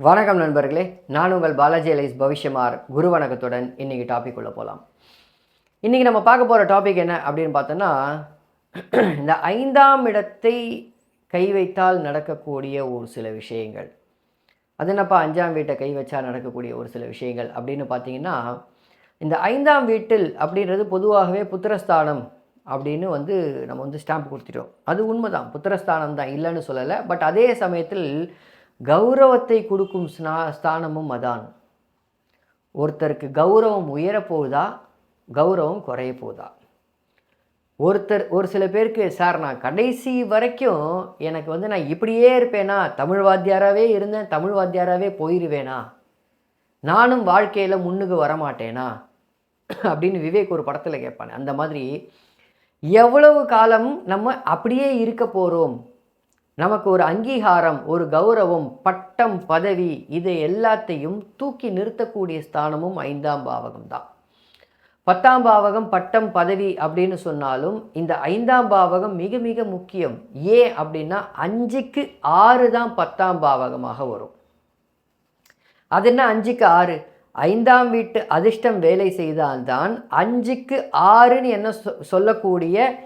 வணக்கம் நண்பர்களே நான் உங்கள் பாலாஜி அலைஸ் பவிஷ்யமார் குரு வணக்கத்துடன் இன்றைக்கி டாபிக் உள்ள போகலாம் இன்றைக்கி நம்ம பார்க்க போகிற டாபிக் என்ன அப்படின்னு பார்த்தோன்னா இந்த ஐந்தாம் இடத்தை கை வைத்தால் நடக்கக்கூடிய ஒரு சில விஷயங்கள். அது என்னப்பா அஞ்சாம் வீட்டை கை வச்சா நடக்கக்கூடிய ஒரு சில விஷயங்கள் அப்படின்னு பார்த்தீங்கன்னா இந்த ஐந்தாம் வீட்டில் அப்படின்றது பொதுவாகவே புத்திரஸ்தானம் அப்படின்னு வந்து நம்ம வந்து ஸ்டாம்ப் கொடுத்துட்டோம். அது உண்மைதான். புத்திரஸ்தானம் தான் இல்லைன்னு சொல்லலை. பட் அதே சமயத்தில் கௌரவத்தை கொடுக்கும் ஸ்னா ஸ்தானமும் அதான். ஒருத்தருக்கு கௌரவம் உயரப்போகுதா கௌரவம் குறைய போகுதா? ஒருத்தர் ஒரு சில பேருக்கு சார் நான் கடைசி வரைக்கும் எனக்கு வந்து நான் இப்படியே இருப்பேனா? தமிழ் வாத்தியாராகவே இருந்தேன் தமிழ் வாத்தியாராகவே போயிடுவேனா நானும் வாழ்க்கையில் முன்னுக்கு வரமாட்டேனா? அப்படின்னு விவேக் ஒரு படத்தில் கேட்பானே. அந்த மாதிரி எவ்வளவு காலம் நம்ம அப்படியே இருக்க போகிறோம் நமக்கு ஒரு அங்கீகாரம் ஒரு கௌரவம் பட்டம் பதவி இதை எல்லாத்தையும் தூக்கி நிறுத்தக்கூடிய ஸ்தானமும் ஐந்தாம் பாவகம் தான். பத்தாம் பாவகம் பட்டம் பதவி அப்படின்னு சொன்னாலும் இந்த ஐந்தாம் பாவகம் மிக மிக முக்கியம். ஏன் அப்படின்னா அஞ்சுக்கு ஆறு தான் பத்தாம் பாவகமாக வரும். அது என்ன அஞ்சுக்கு ஆறு? ஐந்தாம் வீட்டு அதிர்ஷ்டம் வேலை செய்தால்தான் அஞ்சுக்கு ஆறுன்னு என்ன சொ- சொல்லக்கூடிய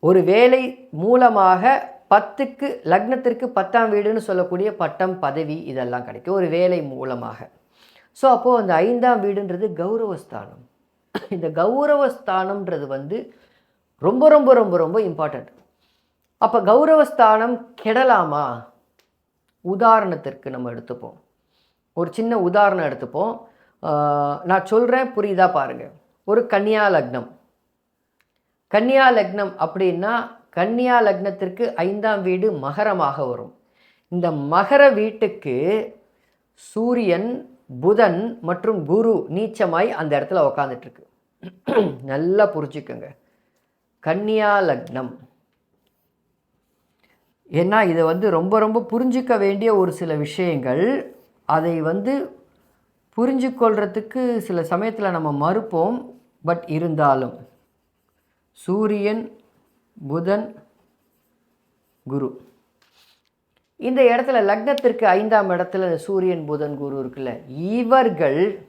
ஒரு வேலை மூலமாக பத்துக்கு லக்னத்திற்கு பத்தாம் வீடுன்னு சொல்லக்கூடிய பட்டம் பதவி இதெல்லாம் கிடைக்கும். ஒரு வேலை மூலமாக. ஸோ அப்போது அந்த ஐந்தாம் வீடுன்றது கௌரவஸ்தானம். இந்த கௌரவஸ்தானம்ன்றது வந்து ரொம்ப ரொம்ப ரொம்ப ரொம்ப இம்பார்ட்டண்ட் அப்போ கௌரவஸ்தானம் கெடலாமா? உதாரணத்திற்கு நம்ம எடுத்துப்போம். ஒரு சின்ன உதாரணம் எடுத்துப்போம். நான் சொல்கிறேன் புரியுதா பாருங்கள் ஒரு கன்னியா லக்னம். கன்னியா லக்னம் அப்படின்னா கன்னியா லக்னத்திற்கு ஐந்தாம் வீடு மகரமாக வரும். இந்த மகர வீட்டுக்கு சூரியன் புதன் மற்றும் குரு நீச்சமாய் அந்த இடத்துல உக்காந்துட்டுருக்கு நல்லா புரிஞ்சுக்கோங்க. கன்னியா லக்னம். ஏன்னா இதை வந்து ரொம்ப ரொம்ப புரிஞ்சிக்க வேண்டிய ஒரு சில விஷயங்கள். அதை வந்து புரிஞ்சுக்கொள்றதுக்கு சில சமயத்தில் நம்ம மறுப்போம். பட் இருந்தாலும் சூரியன் புதன் குரு. இந்த இடத்துல லக்னத்திற்கு ஐந்தாம் இடத்துல சூரியன் புதன் குரு இருக்குல்ல. இவர்கள்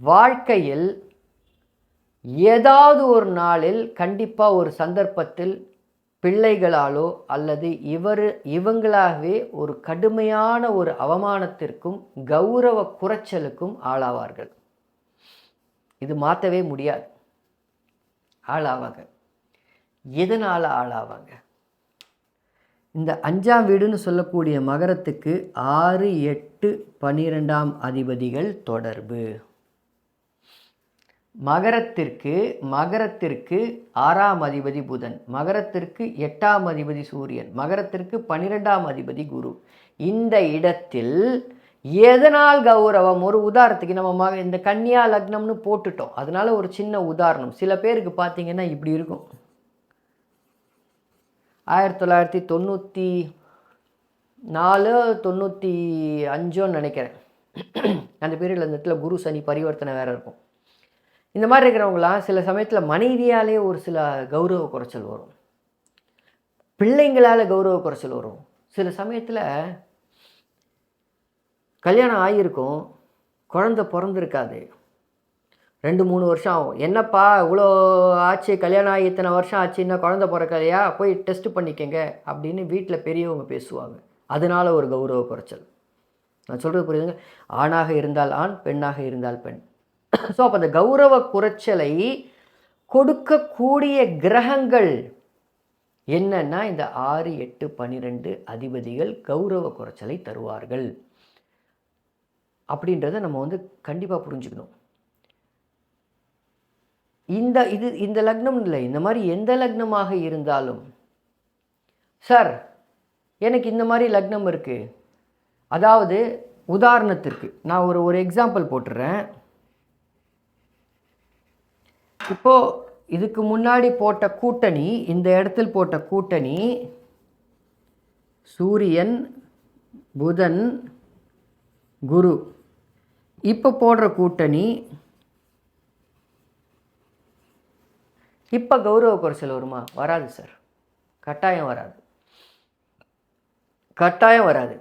வாழ்க்கையில் ஏதாவது ஒரு நாளில் கண்டிப்பாக ஒரு சந்தர்ப்பத்தில் பிள்ளைகளாலோ அல்லது இவர் இவங்களாகவே ஒரு கடுமையான ஒரு அவமானத்திற்கும் கௌரவ குறைச்சலுக்கும் ஆளாவார்கள். இது மாற்றவே முடியாது. ஆளாவாங்க எதனால் ஆளாவாங்க? இந்த அஞ்சாம் வீடுன்னு சொல்லக்கூடிய மகரத்துக்கு ஆறு எட்டு பன்னிரெண்டாம் அதிபதிகள் தொடர்பு. மகரத்திற்கு மகரத்திற்கு ஆறாம் அதிபதி புதன் மகரத்திற்கு எட்டாம் அதிபதி சூரியன் மகரத்திற்கு பன்னிரெண்டாம் அதிபதி குரு. இந்த இடத்தில் எதனால் கௌரவம்? ஒரு உதாரணத்துக்கு நம்ம மக இந்த கன்னியா லக்னம்னு போட்டுட்டோம். அதனால ஒரு சின்ன உதாரணம். சில பேருக்கு பார்த்தீங்கன்னா இப்படி இருக்கும். ஆயிரத்தி தொள்ளாயிரத்தி தொண்ணூற்றி நாலு தொண்ணூற்றி அஞ்சோன்னு நினைக்கிறேன். அந்த பீரியடில் அந்த இடத்துல குரு சனி பரிவர்த்தனை வேறு இருக்கும். இந்த மாதிரி இருக்கிறவங்களாம் சில சமயத்தில் மனைவியாலே ஒரு சில கௌரவ குறைச்சல் வரும். பிள்ளைங்களால் கௌரவ குறைச்சல் வரும். சில சமயத்தில் கல்யாணம் ஆகியிருக்கும் குழந்த பிறந்திருக்காது. ரெண்டு மூணு வருஷம் ஆகும். என்னப்பா இவ்வளோ ஆச்சு கல்யாணம் ஆகி இத்தனை வருஷம் ஆச்சு இன்னும் குழந்த பிறக்கலையா போய் டெஸ்ட் பண்ணிக்கங்க அப்படின்னு வீட்டில் பெரியவங்க பேசுவாங்க. அதனால ஒரு கௌரவ குறைச்சல். நான் சொல்கிறது புரியுதுங்க? ஆணாக இருந்தால் ஆண் பெண்ணாக இருந்தால் பெண். ஸோ அப்போ அந்த கௌரவ குறைச்சலை கொடுக்கக்கூடிய கிரகங்கள் என்னன்னா இந்த ஆறு எட்டு பன்னிரெண்டு அதிபதிகள் கௌரவ குறைச்சலை தருவார்கள். அப்படின்றத நம்ம வந்து கண்டிப்பாக புரிஞ்சுக்கணும். இந்த இது இந்த லக்னம் இல்லை. இந்த மாதிரி எந்த லக்னமாக இருந்தாலும். சார் எனக்கு இந்த மாதிரி லக்னம் இருக்குது அதாவது உதாரணத்திற்கு நான் ஒரு ஒரு எக்ஸாம்பிள் போட்டுறேன். இப்போது இதுக்கு முன்னாடி போட்ட கூட்டணி இந்த இடத்தில் போட்ட கூட்டணி சூரியன் புதன் குரு. இப்போ போடுற கூட்டணி இப்போ கௌரவ குறைச்சல் வருமா? வராது சார் கட்டாயம் வராது. கட்டாயம் வராது.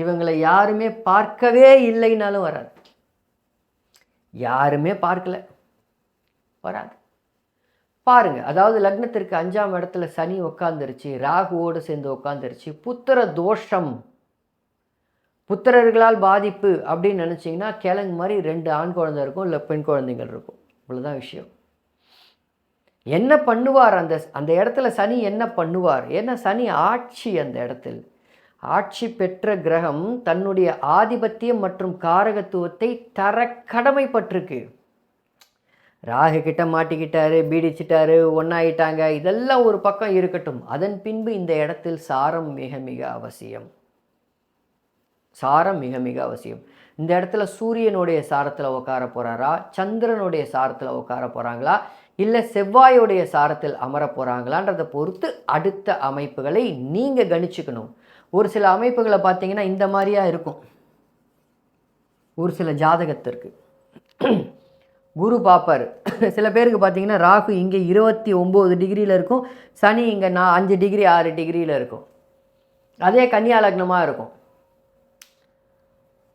இவங்களை யாருமே பார்க்கவே இல்லைனாலும் வராது. யாருமே பார்க்கல. வராது. பாருங்க அதாவது லக்னத்திற்கு அஞ்சாம் இடத்துல சனி உட்காந்துருச்சு ராகுவோடு சேர்ந்து உட்காந்துருச்சு புத்திர தோஷம். புத்திரர்களால் பாதிப்பு அப்படின்னு நினச்சிங்கன்னா கிழங்கு மாதிரி ரெண்டு ஆண் குழந்தை இருக்கும் இல்லை பெண் குழந்தைகள் இருக்கும். இவ்வளோதான் விஷயம். என்ன பண்ணுவார் அந்த அந்த இடத்துல சனி என்ன பண்ணுவார்? ஏன்னா சனி ஆட்சி அந்த இடத்தில். ஆட்சி பெற்ற கிரகம் தன்னுடைய ஆதிபத்தியம் மற்றும் காரகத்துவத்தை தர கடமைப்பட்டிருக்கு. ராகு கிட்ட மாட்டிக்கிட்டாரு பீடிச்சிட்டாரு ஒன்றாயிட்டாங்க இதெல்லாம் ஒரு பக்கம் இருக்கட்டும். அதன் பின்பு இந்த இடத்தில் சாரம் மிக மிக அவசியம். சாரம் மிக மிக அவசியம். இந்த இடத்துல சூரியனுடைய சாரத்தில் உட்கார போகிறாரா சந்திரனுடைய சாரத்தில் உட்கார போகிறாங்களா இல்லை செவ்வாயுடைய சாரத்தில் அமர போகிறாங்களான்றதை பொறுத்து அடுத்த அமைப்புகளை நீங்கள் கணிச்சுக்கணும். ஒரு சில அமைப்புகளை பார்த்தீங்கன்னா இந்த மாதிரியா இருக்கும். ஒரு சில ஜாதகத்திற்கு குரு பாப்பார் சில பேருக்கு பார்த்தீங்கன்னா ராகு இங்கே இருபத்தி ஒம்பது டிகிரியில் இருக்கும். சனி இங்கே நான் அஞ்சு டிகிரி ஆறு டிகிரியில் இருக்கும். அதே கன்னியா லக்னமாக இருக்கும்.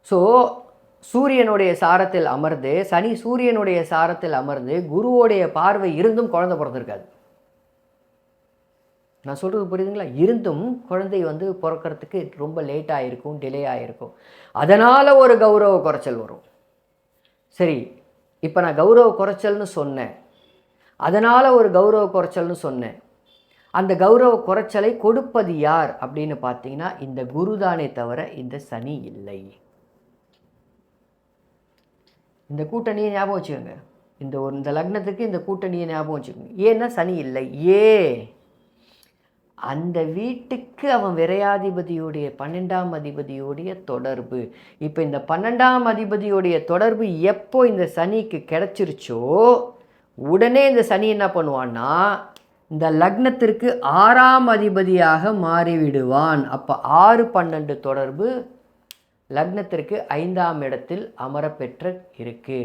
ஸோ சூரியனுடைய சாரத்தில் அமர்ந்து சனி சூரியனுடைய சாரத்தில் அமர்ந்து குருவோடைய பார்வை இருந்தும் குழந்தை பிறந்திருக்காது. நான் சொல்கிறது புரியுதுங்களா? இருந்தும் குழந்தை வந்து பிறக்கிறதுக்கு ரொம்ப லேட் ஆகிருக்கும் டிலே ஆகிருக்கும் அதனால் ஒரு கௌரவ குறைச்சல் வரும். சரி இப்போ நான் கௌரவ குறைச்சல்னு சொன்னேன். அதனால் ஒரு கௌரவ குறைச்சல்னு சொன்னேன். அந்த கௌரவ குறைச்சலை கொடுப்பது யார்? அப்படின்னு பார்த்தீங்கன்னா இந்த குருதானே தவிர இந்த சனி இல்லை. இந்த கூட்டணியை ஞாபகம் வச்சுக்கோங்க. இந்த ஒரு இந்த லக்னத்துக்கு இந்த கூட்டணியை ஞாபகம் வச்சுக்கோங்க. ஏன்னா சனி இல்லை. ஏ அந்த வீட்டுக்கு அவன் விரையாதிபதியுடைய பன்னெண்டாம் அதிபதியுடைய தொடர்பு. இப்போ இந்த பன்னெண்டாம் அதிபதியுடைய தொடர்பு எப்போ இந்த சனிக்கு கிடச்சிருச்சோ உடனே இந்த சனி என்ன பண்ணுவான்னா இந்த லக்னத்திற்கு ஆறாம் அதிபதியாக மாறிவிடுவான். அப்போ ஆறு பன்னெண்டு தொடர்பு லக்னத்திற்கு ஐந்தாம் இடத்தில் அமரப்பெற்ற இருக்கு.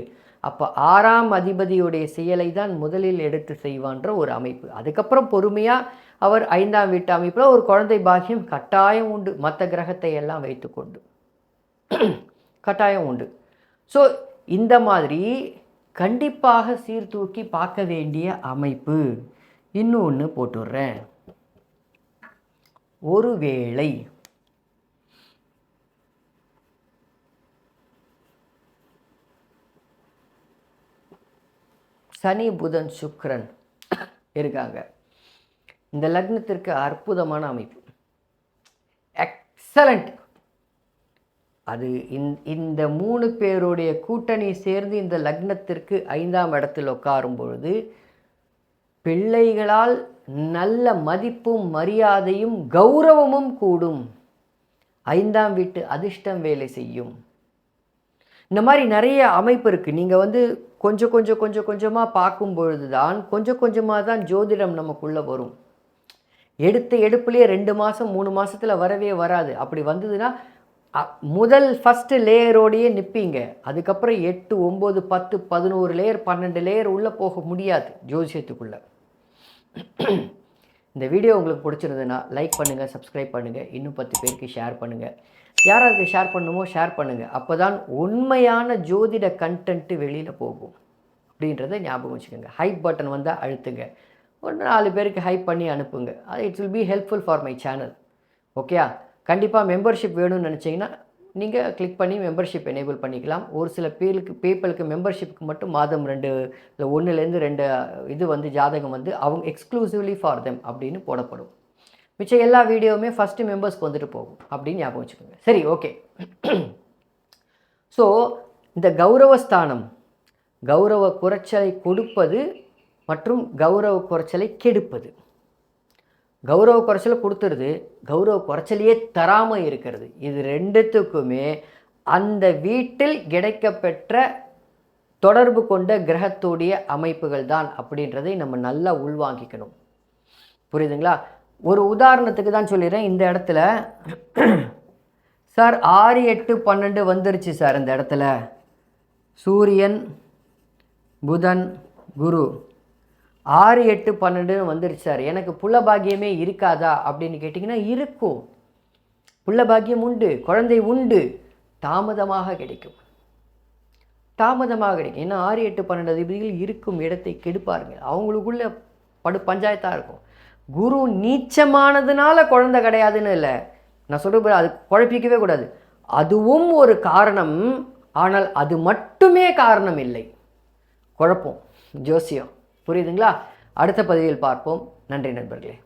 அப்போ ஆறாம் அதிபதியுடைய செயலை தான் முதலில் எடுத்து செய்வான்ற ஒரு அமைப்பு. அதுக்கப்புறம் பொறுமையாக அவர் ஐந்தாம் வீட்டு அமைப்பில் ஒரு குழந்தை பாக்கியம் கட்டாயம் உண்டு. மற்ற கிரகத்தை எல்லாம் வைத்துக்கொண்டு கட்டாயம் உண்டு. ஸோ இந்த மாதிரி கண்டிப்பாக சீர்தூக்கி பார்க்க வேண்டிய அமைப்பு இன்னொன்று போட்டுடுறேன் ஒருவேளை சனி புதன் சுக்ரன் இருக்காங்க. இந்த லக்னத்திற்கு அற்புதமான அமைப்பு. எக்ஸலண்ட் அது இந்- இந்த மூணு பேருடைய கூட்டணி சேர்ந்து இந்த லக்னத்திற்கு ஐந்தாம் இடத்தில் உட்காரும் பொழுது பிள்ளைகளால் நல்ல மதிப்பும் மரியாதையும் கௌரவமும் கூடும். ஐந்தாம் வீட்டு அதிர்ஷ்டம் வேலை செய்யும். இந்த மாதிரி நிறைய அமைப்பு இருக்குது நீங்கள் வந்து கொஞ்சம் கொஞ்சம் கொஞ்சம் கொஞ்சமாக பார்க்கும் பொழுது தான் கொஞ்சம் கொஞ்சமாக தான் ஜோதிடம் நமக்குள்ளே வரும். எடுத்த எடுப்புலேயே ரெண்டு மாதம் மூணு மாதத்தில் வரவே வராது. அப்படி வந்ததுன்னா முதல் ஃபஸ்ட்டு லேயரோடையே நிற்பீங்க அதுக்கப்புறம் எட்டு ஒம்பது பத்து பதினோரு லேயர் பன்னெண்டு லேயர் உள்ளே போக முடியாது ஜோதிஷத்துக்குள்ளே இந்த வீடியோ உங்களுக்கு பிடிச்சிருந்ததுன்னா லைக் பண்ணுங்கள் சப்ஸ்கிரைப் பண்ணுங்கள் இன்னும் பத்து பேருக்கு ஷேர் பண்ணுங்கள் யாராவது ஷேர் பண்ணுமோ ஷேர் பண்ணுங்கள் அப்போ தான் உண்மையான ஜோதிட கண்டென்ட்டு வெளியில் போகும். அப்படின்றத ஞாபகம் வச்சுக்கோங்க. ஹைப் பட்டன் வந்தால் அழுத்துங்க. ஒரு நாலு பேருக்கு ஹைப் பண்ணி அனுப்புங்க. அது it's will be helpful for my channel ஓகேயா கண்டிப்பாக மெம்பர்ஷிப் வேணும்னு நினச்சிங்கன்னா நீங்கள் கிளிக் பண்ணி மெம்பர்ஷிப் எனேபிள் பண்ணிக்கலாம். ஒரு சில பேருக்கு பீப்புளுக்கு மெம்பர்ஷிப்புக்கு மட்டும் மாதம் ரெண்டு இல்லை ஒன்றுலேருந்து ரெண்டு இது வந்து ஜாதகம் வந்து அவங்க எக்ஸ்க்ளூசிவ்லி ஃபார் தெம் அப்படின்னு போடப்படும். மிச்சம் எல்லா வீடியோவுமே ஃபஸ்ட்டு மெம்பர்ஸ்க்கு வந்துட்டு போகும் அப்படின்னு ஞாபகம் வச்சுக்கோங்க. சரி ஓகே ஸோ இந்த கௌரவஸ்தானம் கௌரவ குறைச்சலை கொடுப்பது மற்றும் கௌரவ குறைச்சலை கெடுப்பது. கௌரவ குறைச்சலை கொடுத்துருது கௌரவ குறைச்சலையே தராமல் இருக்கிறது. இது ரெண்டுத்துக்குமே அந்த வீட்டில் கிடைக்கப்பெற்ற தொடர்பு கொண்ட கிரகத்துடைய அமைப்புகள் தான் அப்படின்றதை நம்ம நல்லா உள்வாங்கிக்கணும். புரியுதுங்களா? ஒரு உதாரணத்துக்கு தான் சொல்லிடுறேன் இந்த இடத்துல சார் ஆறு எட்டு பன்னெண்டு வந்துருச்சு சார் இந்த இடத்துல. சூரியன் புதன் குரு. ஆறு எட்டு பன்னெண்டுன்னு வந்துருச்சு சார். எனக்கு புள்ள பாக்கியமே இருக்காதா அப்படின்னு கேட்டிங்கன்னா இருக்கும். புள்ள பாக்கியம் உண்டு குழந்தை உண்டு. தாமதமாக கிடைக்கும். தாமதமாக கிடைக்கும். ஏன்னா ஆறு எட்டு பன்னெண்டு அதிபதிகள் இருக்கும் இடத்தை கெடுப்பாருங்க. அவங்களுக்குள்ள படு பஞ்சாயத்தாக இருக்கும். குரு நீச்சமானதுனால குழந்தை கிடையாதுன்னு இல்லை. நான் சொல்கிறது அது குழப்பிக்கவே கூடாது. அதுவும் ஒரு காரணம். ஆனால் அது மட்டுமே காரணம் இல்லை. குழப்பம் ஜோசியம். புரியுதுங்களா? அடுத்த பதிவில் பார்ப்போம். நன்றி நண்பர்களே.